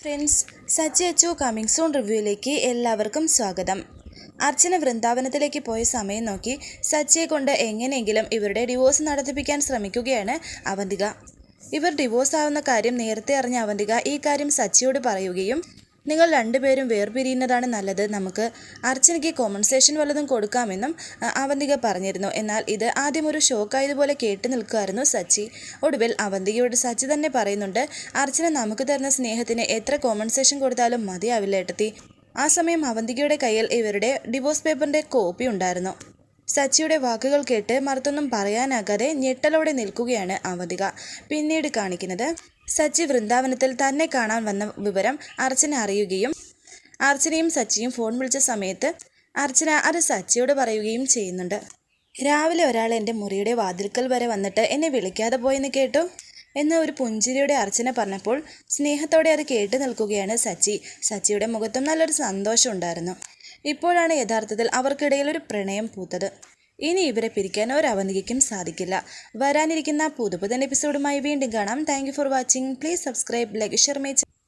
Friends Sachi Achu coming soon റിവ്യൂയിലേക്ക് എല്ലാവർക്കും സ്വാഗതം. അർച്ചന വൃന്ദാവനത്തിലേക്ക് പോയ സമയം നോക്കി സച്ചിയെ കൊണ്ട് എങ്ങനെയെങ്കിലും ഇവരുടെ ഡിവോഴ്സ് നടത്തിപ്പിക്കാൻ ശ്രമിക്കുകയാണ് അവന്തിക. ഇവർ ഡിവോഴ്സ് ആവുന്ന കാര്യം നേരത്തെ അറിഞ്ഞ അവന്തിക ഈ കാര്യം സച്ചിയോട് പറയുകയും നിങ്ങൾ രണ്ടുപേരും വേർപിരിയുന്നതാണ് നല്ലത്. നമുക്ക് അർച്ചനയ്ക്ക് കോമ്പൻസേഷൻ വല്ലതും കൊടുക്കാമെന്നും അവന്തിക പറഞ്ഞിരുന്നു. എന്നാൽ ഇത് ആദ്യം ഒരു ഷോക്കായതുപോലെ കേട്ട് നിൽക്കുമായിരുന്നു സച്ചി. ഒടുവിൽ അവന്തികയോട് സച്ചി തന്നെ പറയുന്നുണ്ട് അർച്ചന നമുക്ക് തരുന്ന സ്നേഹത്തിന് എത്ര കോമ്പൻസേഷൻ കൊടുത്താലും മതിയാവില്ല ഏട്ടത്തി. ആ സമയം അവന്തികയുടെ കയ്യിൽ ഇവരുടെ ഡിവോഴ്സ് പേപ്പറിന്റെ കോപ്പി ഉണ്ടായിരുന്നു. സച്ചിയുടെ വാക്കുകൾ കേട്ട് മറുത്തൊന്നും പറയാനാകാതെ ഞെട്ടലോടെ നിൽക്കുകയാണ് അവന്തിക. പിന്നീട് കാണിക്കുന്നത് സച്ചി വൃന്ദാവനത്തിൽ തന്നെ കാണാൻ വന്ന വിവരം അർച്ചന അറിയുകയും അർച്ചനയും സച്ചിയും ഫോൺ വിളിച്ച സമയത്ത് അർച്ചന അത് സച്ചിയോട് പറയുകയും ചെയ്യുന്നുണ്ട്. രാവിലെ ഒരാൾ എന്റെ മുറിയുടെ വാതിൽക്കൽ വരെ വന്നിട്ട് എന്നെ വിളിക്കാതെ പോയെന്ന് കേട്ടു? എന്ന് ഒരു പുഞ്ചിരിയുടെ അർച്ചന പറഞ്ഞപ്പോൾ സ്നേഹത്തോടെ അത് കേട്ട് നിൽക്കുകയാണ് സച്ചി. സച്ചിയുടെ മുഖത്തും നല്ലൊരു സന്തോഷം ഉണ്ടായിരുന്നു. ഇപ്പോഴാണ് യഥാർത്ഥത്തിൽ അവർക്കിടയിൽ ഒരു പ്രണയം പൂത്തത്. ഇനി ഇവരെ പിരിക്കാൻ ഒരവന്തികയ്ക്കും സാധിക്കില്ല. വരാനിരിക്കുന്ന പുതുപുതൻ എപ്പിസോഡുമായി വീണ്ടും കാണാം. Thank for watching please subscribe like share my